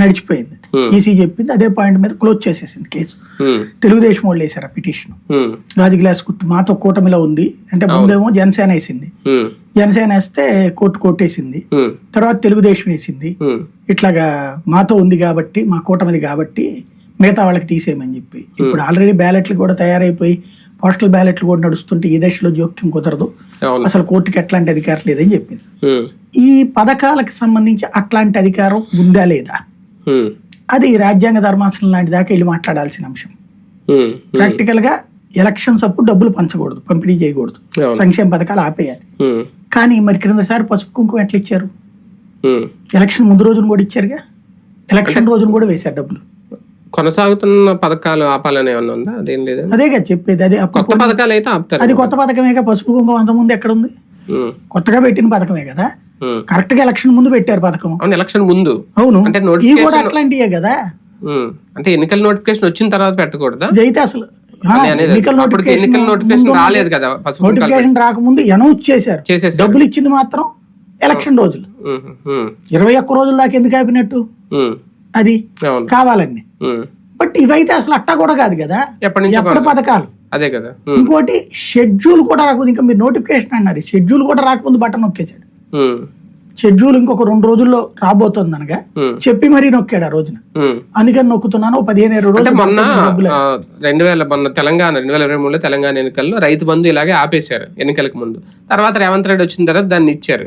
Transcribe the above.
నడిచిపోయింది. EC చెప్పింది అదే point మీద క్లోజ్ చేసేసింది కేసు. ఉమ్, తెలుగుదేశం వాళ్ళు వేశారు ఆ పిటిషన్. గాజు గ్లాస్ గుర్తు మాతో కూటమిలో ఉంది. అంటే ముందేమో జనసేన వేసింది. జనసేన వేస్తే కోర్టు కొట్టేసింది. తర్వాత తెలుగుదేశం వేసింది. ఇట్లాగా మాతో ఉంది కాబట్టి మా కూటమిది కాబట్టి మిగతా వాళ్ళకి తీసేయమని చెప్పి. ఇప్పుడు ఆల్రెడీ బ్యాలెట్లు కూడా తయారైపోయి పోస్టల్ బ్యాలెట్లు కూడా నడుస్తుంటే ఈ దశలో జోక్యం కుదరదు. అసలు కోర్టుకి ఎట్లాంటి అధికారం లేదని చెప్పింది. ఈ పథకాలకు సంబంధించి అట్లాంటి అధికారం ఉందా లేదా? అది రాజ్యాంగ ధర్మాసనం లాంటి దాకా వెళ్ళి మాట్లాడాల్సిన అంశం. ప్రాక్టికల్గా ఎలక్షన్స్ అప్పుడు డబ్బులు పంచకూడదు పంపిణీ చేయకూడదు. సంక్షేమ పథకాలు ఆపేయాలి. కానీ మరి క్రిందసారి పసుపు కుంకుమ ఎట్లా ఇచ్చారు. ఎలక్షన్ ముందు రోజున కూడా ఇచ్చారుగా? ఎలక్షన్ రోజున కూడా వేశారు డబ్బులు. కొనసాగుతున్న పథకాలు ఆపాలని ఏమన్నా ఉందా? అదేం లేదు? అదే కదా చెప్పేది అదే కొత్త పథకాలు అయితే ఆపుతారు. అది కొత్త పథకమేగా? పసుపు కుంకుమ అంత ముందు ఎక్కడ ఉంది? కొత్తగా పెట్టిన పథకమే కదా. కరెక్ట్గా ఎలక్షన్ ముందు పెట్టారు పథకం. అవును ఎలక్షన్ ముందు. అవును. అంటే కూడా నోటిఫికేషన్ అట్లాంటివే కదా. ఉమ్, అంటే ఎన్నికల నోటిఫికేషన్ వచ్చిన తర్వాత పెట్టకూడదా? అయితే అసలు ఎన్నికల నోటిఫికేషన్ రాలేదు కదా నోటిఫికేషన్ రాకముందు అనౌన్స్ చేశారు. డబ్బులు ఇచ్చింది మాత్రం ఎలక్షన్ రోజులు. ఉమ్, ఉమ్, ఇరవై ఒక్క రోజుల దాకా ఎందుకు ఆపినట్టు? అది ఉమ్. బట్ ఇవైతే అసలు అట్టా కూడా కాదు కదా. ఎప్పటి పథకాలు? అదే కదా. ఇంకోటి షెడ్యూల్ కూడా రాకముందు ఇంకా మీరు నోటిఫికేషన్ అన్నారు. షెడ్యూల్ కూడా రాకముందు బటన్ నొక్కేశాడు. షెడ్యూల్ ఇంకొక రెండు రోజుల్లో రాబోతుంది అనగా చెప్పి మరీ నొక్కాడు ఆ రోజున. అందుకని నొక్కుతున్నాను పదిహేను ఇరవై రోజులు మొన్న రెండు వేల మొన్న తెలంగాణ రెండు వేల ఇరవై మూడులో తెలంగాణ ఎన్నికల్లో రైతు బంధు ఇలాగే ఆపేశారు ఎన్నికలకు ముందు. తర్వాత రేవంత్ రెడ్డి వచ్చిన తర్వాత దాన్ని ఇచ్చారు.